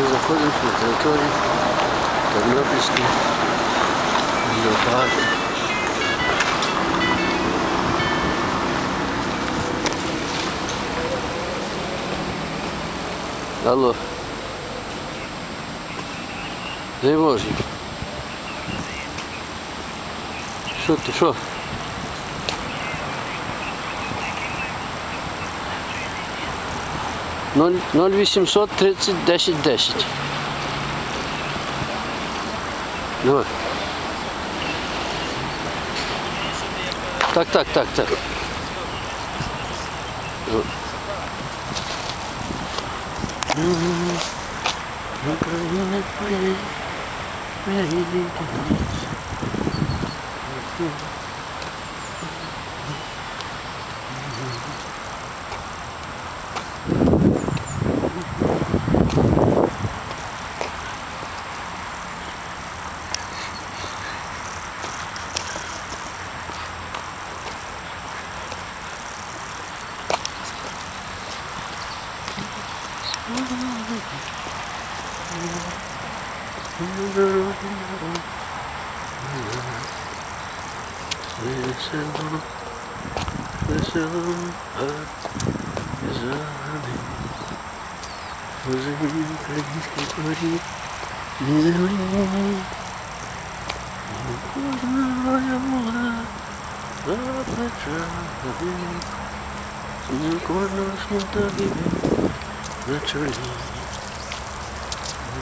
Ми знаходимося на території Тернопільської леопарди. Алло. Дай Боже. Що ти, що? Ноль, ноль вісімсот тридцять десять десять. Давай. Так, так, так, так. О. Україна Українській порі, ні землі, ні кожна воля, за плечами, ні кожного смута гибе на чолі.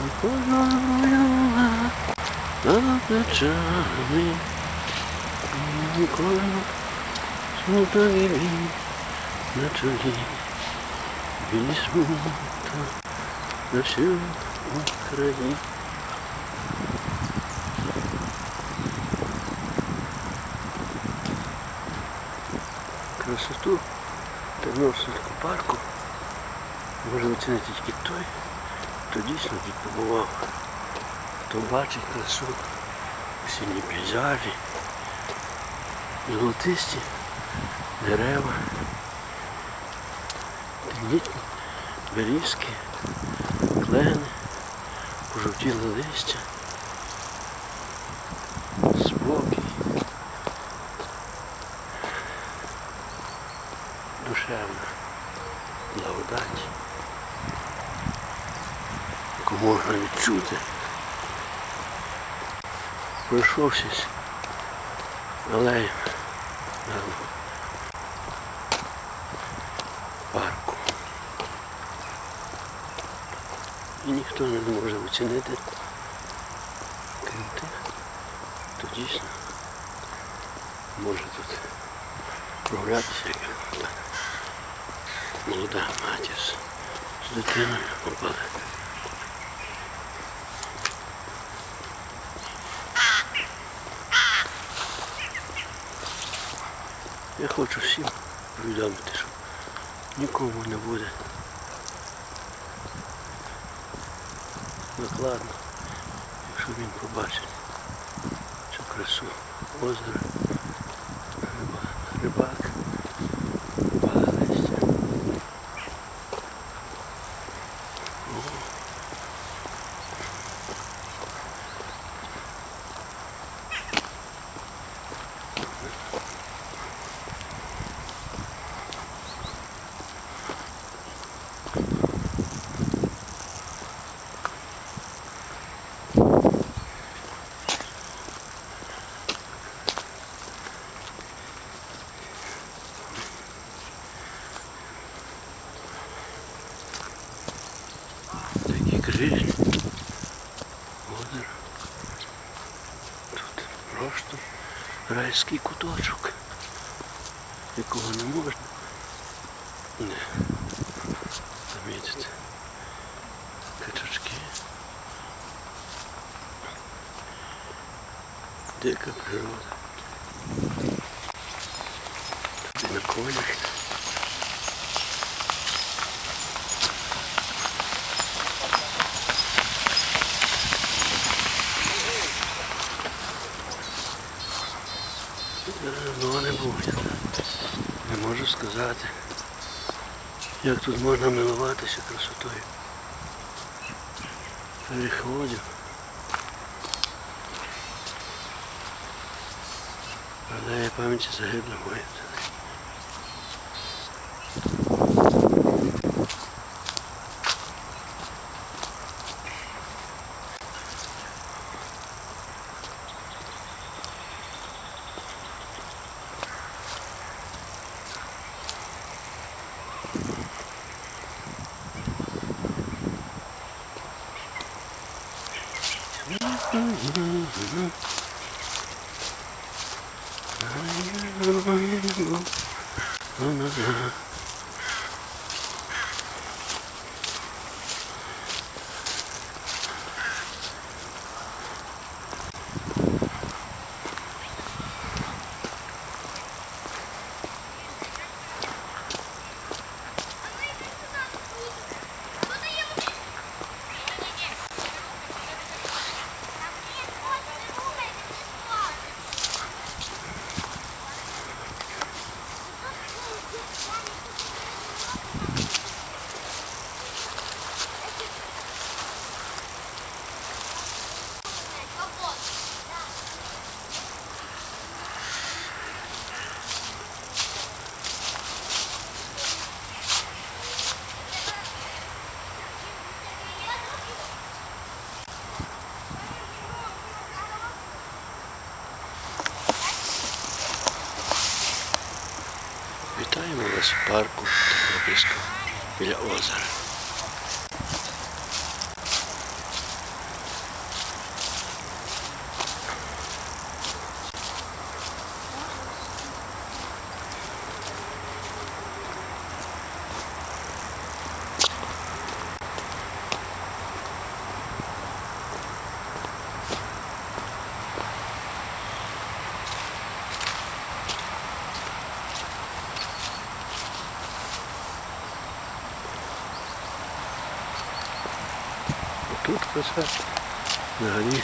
Ні кожного воля, кожного смута гибе на чолі. Білі смута на всю Україну. Красоту Тернопільського парку може оцінити тільки той, хто дійсно тут побував, хто бачить красу осінні пейзажі, золотисті дерева, тендітні берізки, клени, пожовтіле листя, спокій, душевна благодать, яку можна відчути, пройшовшись алеєм даного парку. Ніхто не може оцінити, крім тих, хто дійсно може тут прогулятися, молода матір з- дитиною попали. Я хочу всім повідомити, що нікому не буде накладно, якщо він побачить цю красу озера, риба- рибак, рибале листя. О. Такі крилі. Озеро. Тут просто райський куточок, якого не можна не замітити. Качачки. Дика природа. Тут і на конях. Ну, не був. Не можу сказати, як тут можна милуватися красотою. переходів. Але я пам'яті загибло моє. Oh, Вітаємо вас в парку Тернопільського біля озера. Тут на горі.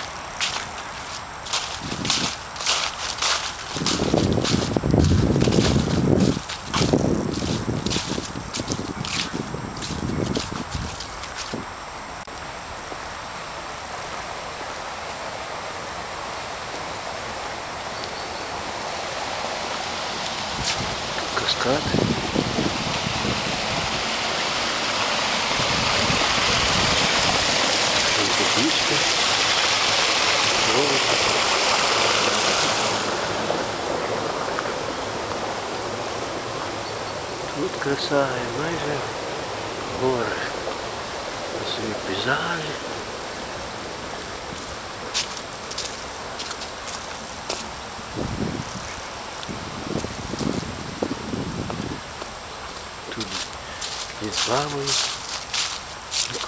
Тут краса і майже гори. Свої пейзажі. Тут є з мамою.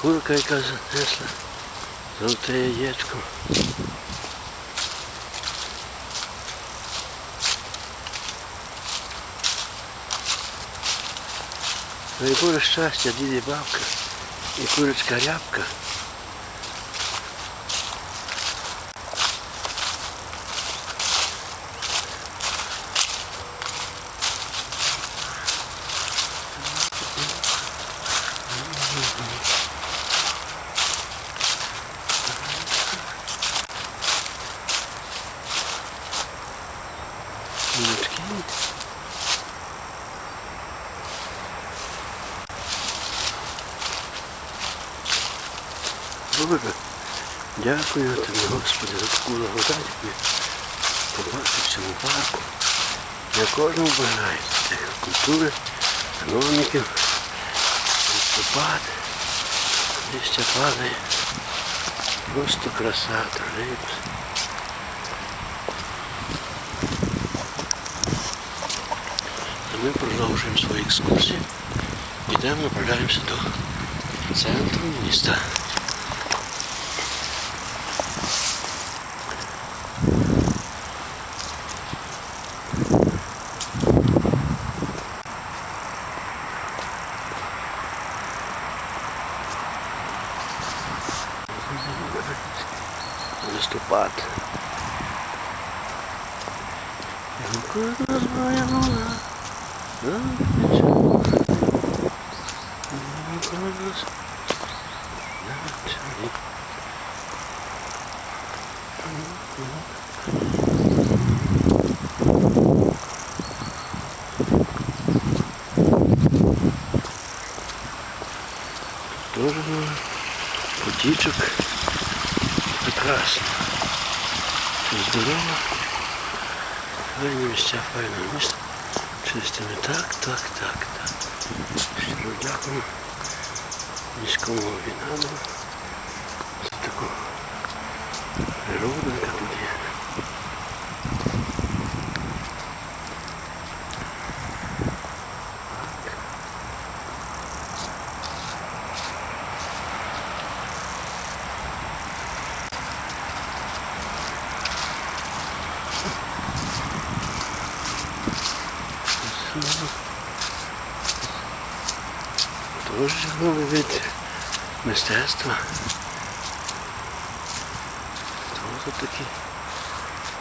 Курка, яка занесла золоте яєчко. І буде щастя, дід і бабка, і курочка рябка. Боже, дякую тобі, Господи, за таку благодать тобі побачити в цьому парку. Я кожному бажаю культури, економіки, листопад, листя падає. Просто краса, тролейбус. Ми продовжуємо свої екскурсії. Йдемо, направляємося до центру міста. Луна. Тоже потічок. Прекрасно. Здорово. Місця, файне місце. Чистими. Так, так, так, так. Щиро дякую міському війнану за таку природу, яка тут є. Новий вид мистецтва. Тут такі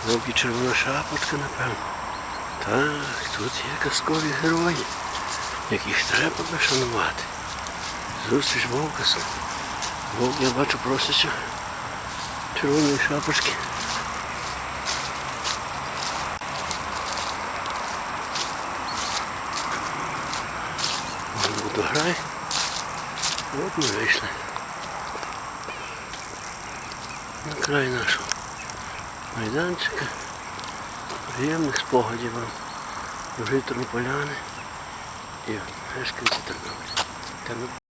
вовки червона шапочка, напевно. Так, тут є казкові герої, яких треба би шанувати. Зустріч вовка. Вовк, я бачу, проситься червоної шапочки. Водограй. От ми вийшли. На край нашого майданчика. Приємних спогадів вам. Жителям поляни і мешканці Тернополя.